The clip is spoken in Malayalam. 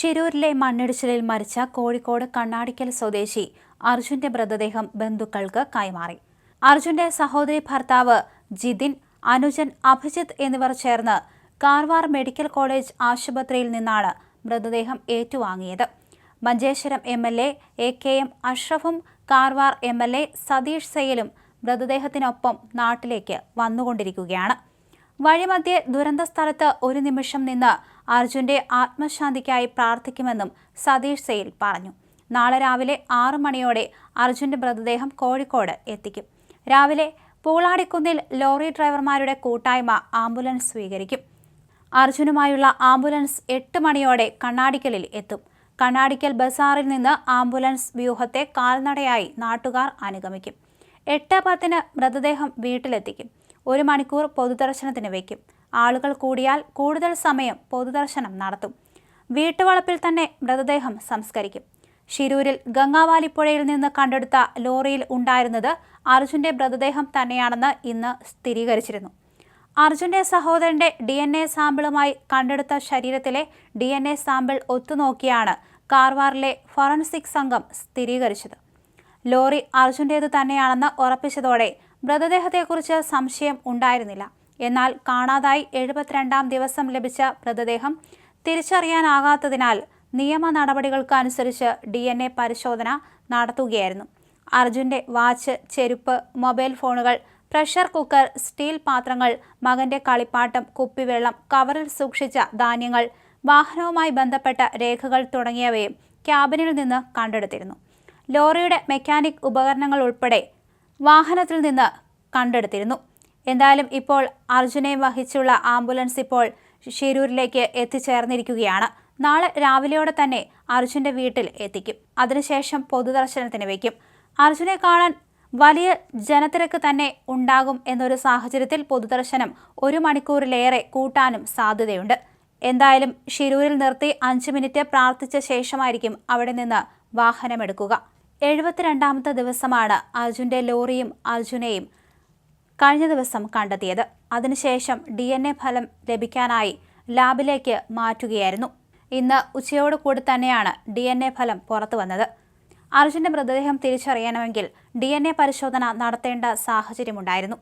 ഷിരൂരിലെ മണ്ണിടിച്ചിലിൽ മരിച്ച കോഴിക്കോട് കണ്ണാടിക്കൽ സ്വദേശി അർജുന്റെ മൃതദേഹം ബന്ധുക്കൾക്ക് കൈമാറി. അർജുന്റെ സഹോദരി ഭർത്താവ് ജിതിൻ അനുജൻ അഭിജിത്ത് എന്നിവർ ചേർന്ന് കാർവാർ മെഡിക്കൽ കോളേജ് ആശുപത്രിയിൽ നിന്നാണ് മൃതദേഹം ഏറ്റുവാങ്ങിയത്. Manjeshwaram M L A A K M അഷ്റഫും Karwar M L A Satish സെയിലും മൃതദേഹത്തിനൊപ്പം നാട്ടിലേക്ക് വന്നുകൊണ്ടിരിക്കുകയാണ്. വഴിമധ്യേ ദുരന്ത സ്ഥലത്ത് ഒരു നിമിഷം നിന്ന് അർജുന്റെ ആത്മശാന്തിക്കായി പ്രാർത്ഥിക്കുമെന്നും സതീഷ് സെയിൽ പറഞ്ഞു. നാളെ രാവിലെ ആറു മണിയോടെ അർജുന്റെ മൃതദേഹം കോഴിക്കോട് എത്തിക്കും. രാവിലെ പൂളാടിക്കുന്നിൽ ലോറി ഡ്രൈവർമാരുടെ കൂട്ടായ്മ ആംബുലൻസ് സ്വീകരിക്കും. അർജുനുമായുള്ള ആംബുലൻസ് എട്ട് മണിയോടെ കണ്ണാടിക്കലിൽ എത്തും. കണ്ണാടിക്കൽ ബസാറിൽ നിന്ന് ആംബുലൻസ് വ്യൂഹത്തെ കാൽനടയായി നാട്ടുകാർ അനുഗമിക്കും. എട്ട് പത്തിന് മൃതദേഹം വീട്ടിലെത്തിക്കും. ഒരു മണിക്കൂർ പൊതുദർശനത്തിന് വയ്ക്കും. ആളുകൾ കൂടിയാൽ കൂടുതൽ സമയം പൊതുദർശനം നടത്തും. വീട്ടുവളപ്പിൽ തന്നെ മൃതദേഹം സംസ്കരിക്കും. ഷിരൂരിൽ ഗംഗാവാലിപ്പുഴയിൽ നിന്ന് കണ്ടെടുത്ത ലോറിയിൽ ഉണ്ടായിരുന്നത് അർജുന്റെ മൃതദേഹം തന്നെയാണെന്ന് ഇന്ന് സ്ഥിരീകരിച്ചിരുന്നു. അർജുന്റെ സഹോദരന്റെ ഡി എൻ എ സാമ്പിളുമായി കണ്ടെടുത്ത ശരീരത്തിലെ ഡി എൻ എ സാമ്പിൾ ഒത്തുനോക്കിയാണ് കാർവാറിലെ ഫോറൻസിക് സംഘം സ്ഥിരീകരിച്ചത്. ലോറി അർജുന്റേത് തന്നെയാണെന്ന് ഉറപ്പിച്ചതോടെ മൃതദേഹത്തെക്കുറിച്ച് സംശയം ഉണ്ടായിരുന്നില്ല. എന്നാൽ കാണാതായി എഴുപത്തിരണ്ടാം ദിവസം ലഭിച്ച മൃതദേഹം തിരിച്ചറിയാനാകാത്തതിനാൽ നിയമ നടപടികൾക്ക് അനുസരിച്ച് ഡി എൻ എ പരിശോധന നടത്തുകയായിരുന്നു. അർജുന്റെ വാച്ച് ചെരുപ്പ് മൊബൈൽ ഫോണുകൾ പ്രഷർ കുക്കർ സ്റ്റീൽ പാത്രങ്ങൾ മകന്റെ കളിപ്പാട്ടം കുപ്പിവെള്ളം കവറിൽ സൂക്ഷിച്ച ധാന്യങ്ങൾ വാഹനവുമായി ബന്ധപ്പെട്ട രേഖകൾ തുടങ്ങിയവയും ക്യാബിനിൽ നിന്ന് കണ്ടെടുത്തിരുന്നു. ലോറിയുടെ മെക്കാനിക് ഉപകരണങ്ങൾ ഉൾപ്പെടെ വാഹനത്തിൽ നിന്ന് കണ്ടെടുത്തിരുന്നു. എന്തായാലും ഇപ്പോൾ അർജുനെ വഹിച്ചുള്ള ആംബുലൻസ് ഇപ്പോൾ ഷിരൂരിലേക്ക് എത്തിച്ചേർന്നിരിക്കുകയാണ്. നാളെ രാവിലെയോടെ തന്നെ അർജുന്റെ വീട്ടിൽ എത്തിക്കും. അതിനുശേഷം പൊതുദർശനത്തിന് വയ്ക്കും. അർജുനെ കാണാൻ വലിയ ജനത്തിരക്ക് തന്നെ ഉണ്ടാകും എന്നൊരു സാഹചര്യത്തിൽ പൊതുദർശനം ഒരു മണിക്കൂറിലേറെ കൂട്ടാനും സാധ്യതയുണ്ട്. എന്തായാലും ഷിരൂരിൽ നിർത്തി അഞ്ച് മിനിറ്റ് പ്രാർത്ഥിച്ച ശേഷമായിരിക്കും അവിടെ നിന്ന് വാഹനമെടുക്കുക. എഴുപത്തിരണ്ടാമത്തെ ദിവസമാണ് അർജുന്റെ ലോറിയും അർജുനെയും കഴിഞ്ഞ ദിവസം കണ്ടെത്തിയത്. അതിനുശേഷം ഡി എൻ എ ഫലം ലഭിക്കാനായി ലാബിലേക്ക് മാറ്റുകയായിരുന്നു. ഇന്ന് ഉച്ചയോട് കൂടി തന്നെയാണ് ഡി എൻ എ ഫലം പുറത്തു വന്നത്. അർജുന്റെ മൃതദേഹം തിരിച്ചറിയണമെങ്കിൽ ഡി എൻ എ പരിശോധന നടത്തേണ്ട സാഹചര്യമുണ്ടായിരുന്നു.